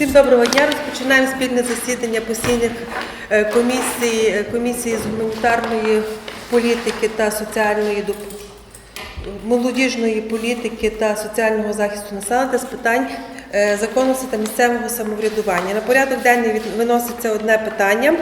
Всім доброго дня. Розпочинаємо спільне засідання постійних е, комісій, е, комісії з гуманітарної політики та соціальної молодіжної політики та соціального захисту населення з питань е, законності та місцевого самоврядування. На порядок денний виноситься одне питання.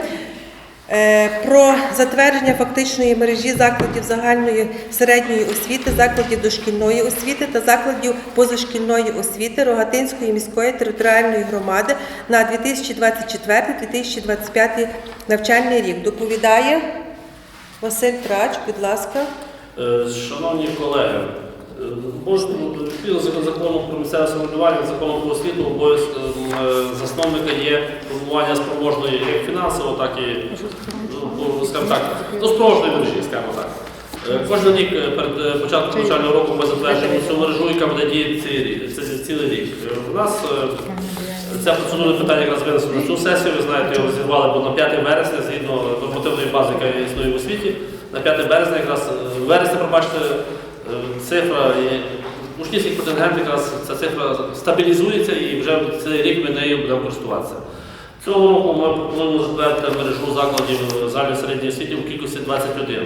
Е, Про затвердження фактичної мережі закладів загальної середньої освіти, закладів дошкільної освіти та закладів позашкільної освіти Рогатинської міської територіальної громади на 2024-2025 навчальний рік. Доповідає Василь Трач, будь ласка. Е, Шановні колеги, можна відповідно закон- закону про місцеве самоврядування, закону про освіту, обов'язком е, засновника є формування спроможної як фінансово, так і ну, ну, спроможної мережі, скажімо так. Е, Кожен рік е, перед початком навчального року ми затверджуємо цю мережу, яка буде діяти цілий рік. У нас це процедурне питання якраз винесли на цю сесію. Ви знаєте, його розірвали, бо на 5 вересня, згідно нормативної бази, яка існує в освіті, на 5 березня, якраз вересня, пробачте, цифра і учнівський контингент, якраз ця цифра стабілізується і вже цей рік ми нею будемо користуватися. Цього року ми пропонуємо затвердити мережу закладів загальної середньої освіти у кількості 21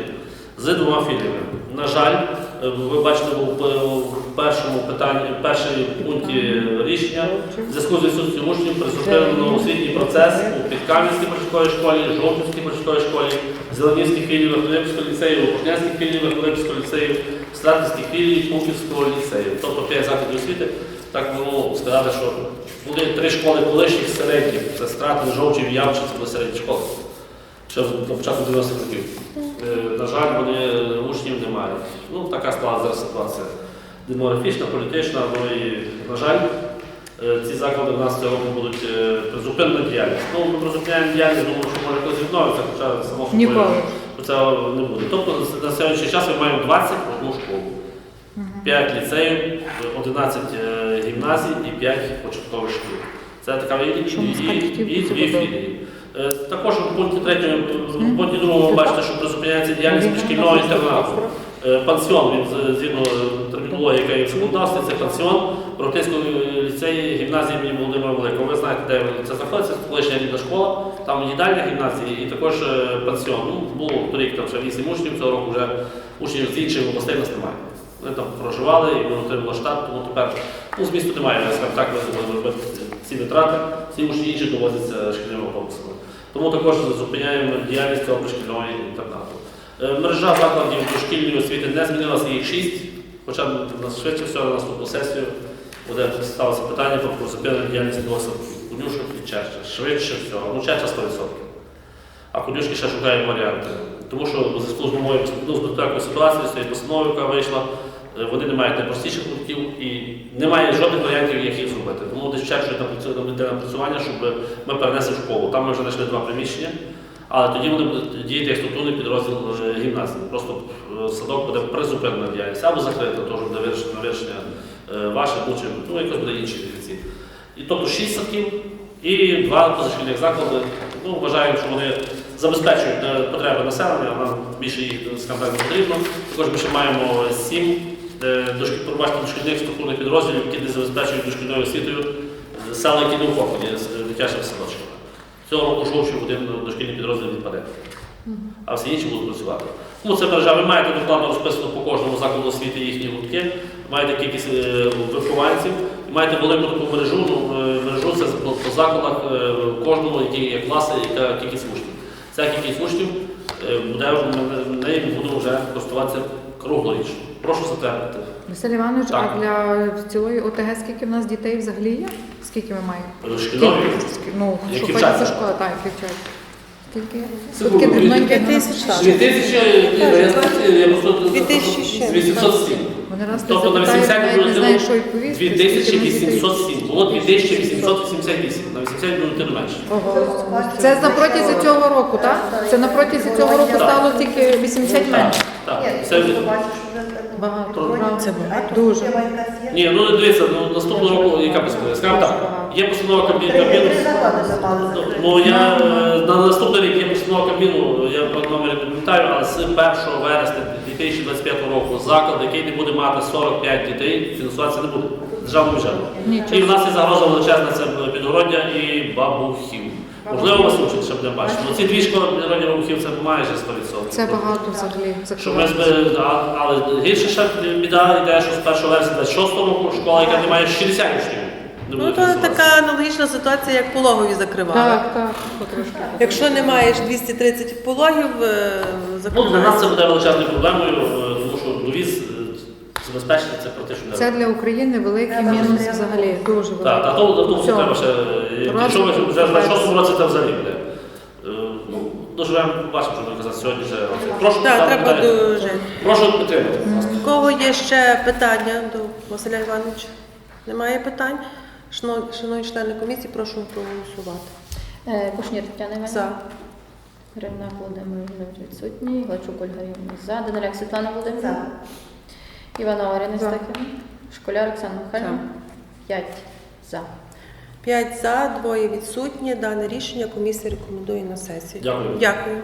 з двома філіями. На жаль, е, ви бачите в першому питанні, в першому пункті рішення в зв'язку з відсутністю учнів призупинено освітній процес у Підкам'янській початковій школі, Жовтівській початковій школі, Зеленівській філії Верхолипського ліцею, Лопушнянській філії Верхолипського ліцею, Стратинській філії Пухівського ліцею. Тобто п'ять закладів освіти. Так можу сказати, що були три школи колишніх середніх. Це Стратин, Жовчів, Явче, це були середні школи. Ще на початку 90-х років. На жаль, вони учнів не мають. Ну, така склалася зараз ситуація. Демографічна, політична, ну і, на жаль, е, ці заклади в нас цього року будуть е, призупинена діяльність. Ну, ми призупиняємо діяльність, думаю, що може якось відновиться, хоча само собою це не буде. Тобто на сьогоднішній час ми маємо 21 школу. 5 ліцеїв, 11 е, гімназій і 5 початкових шкіл. Це така і, і, і, і, і дві філії. Е, Також у пункті третьому, в пункті другому ви бачите, що призупиняється діяльність шкільного інтернату. Е, Пансіон, він згідно е, термінології, яка є в законодавстві, це пансіон Братицького ліцеї гімназії імені Володимира Великого. Ви знаєте, де це знаходиться, це колишня рідна школа, там їдальня гімназії і також е, пансіон. Ну, було торік там ще 8 учнів, цього року вже учнів з інших областей нас немає. Вони там проживали і вони отримали штат, тому тепер ну, змісту немає, скажімо так, ми робити ці витрати, ці учні інші довозяться шкільними автобусами. Тому також зупиняємо діяльність цього пришкільного інтернату. Е, Мережа закладів дошкільної освіти не змінилася, їх шість, хоча швидше всього на наступну сесію буде ставитися питання про призупинення діяльності двох садків. Конюшок і Черча. Швидше всього. Ну, Черча 100%. А конюшки ще шукають варіанти. Тому що у зв'язку з новою ну, безпековою ситуацією, з цією постановою, яка вийшла, вони не мають найпростіших пунктів і немає жодних варіантів, як їх зробити. Тому десь працює напрацювання, щоб ми перенесли в школу. Там ми вже знайшли два приміщення, але тоді вони будуть діяти як структурний підрозділ е, гімназії. Просто е, садок буде призупинена діяльність або закрита, теж буде вирішення, вирішення е, ваше, ну, якось буде інші дефіцит. І тобто шість садків і два позашкільних заклади. Ну, вважаємо, що вони забезпечують е, потреби населення, нам більше їх не потрібно. Також ми ще маємо сім е, пробачте, дошкільних структурних підрозділів, які не забезпечують дошкільною освітою е, села, які не охоплені з е, дитячими садочками. Цього року жовчий один дошкільний підрозділ відпаде, а всі інші будуть працювати. Тому це мережа. Ви маєте докладно розписано по кожному закладу освіти їхні гуртки, маєте кількість е, вихованців, маєте велику таку мережу. Ну, мережу це по, закладах кожному, які є класи, яка кількість учнів. Ця кількість учнів буде ми будемо вже користуватися круглорічно. Прошу затвердити. Василь Іванович, Так. а для цілої ОТГ скільки в нас дітей взагалі є? Скільки ми маємо? Шкільнові. Скільки? Ну, Які що вчаться? ходять до школи, так, які вчаться. Скільки? Це Таке було дрібненьке, дві тисячі, так. Дві тисячі, я знаю, я просто Дві тисячі ще. 807. Вони раз Тобто на запитають, 80 навіть не було знаю, що відповісти. скільки в нас дітей. 2807. Було 2888. На 80 було тим менше. Ого. Це на протязі цього року, так? Це на протязі цього року стало тільки 80 менше. Так, це Багато. Правда. Це багато. Дуже. ні, ну дивіться, ну наступного року яка постанова? Скажімо так, є постанова Кабміну. Кабміну ну я е, на наступний рік є постанова Кабміну, я про номер не пам'ятаю, але з 1 вересня 2025 року заклад, який не буде мати 45 дітей, фінансуватися не буде. державного бюджету. І в нас є загроза величезна це підгородня і бабухів. Можливо, вас учить, ще будемо бачити. Ну, ці дві школи підгородня бабухів це майже 100%. Це багато взагалі Що ми закривається. а- але гірше ще біда йде, що з 1 вересня 26 року школа, яка не має 60 учнів. не Ну, то фінансуватися. така аналогічна ситуація, як пологові закривали. Так, так, потрошки. Якщо не маєш 230 пологів, е, Ну, для нас це буде величезною проблемою, е, тому що довіз забезпечити це практично Це для України великий мінус взагалі, дуже Так, великий. а то, то, Всьо. треба ще. е, Якщо вже в 26 році це взагалі буде. Е, Ну, доживемо, бачимо, що ви казати сьогодні вже. Прошу, Так, треба дуже. Прошу підтримати. будь ласка. У кого є ще питання до Василя Івановича? Немає питань? Шано- Шановні члени комісії, прошу проголосувати. Е, Кушнір Тетяна Іванівна. За. Гривна Володимир Ігорович відсутній. Глачук Ольга Іванівна за. Даниляк Світлана Володимирівна. Іванова Ірина За. Школяр Оксана Михайлівна. П'ять за. П'ять за, двоє відсутні. Дане рішення комісія рекомендує на сесію. Дякую. Дякую.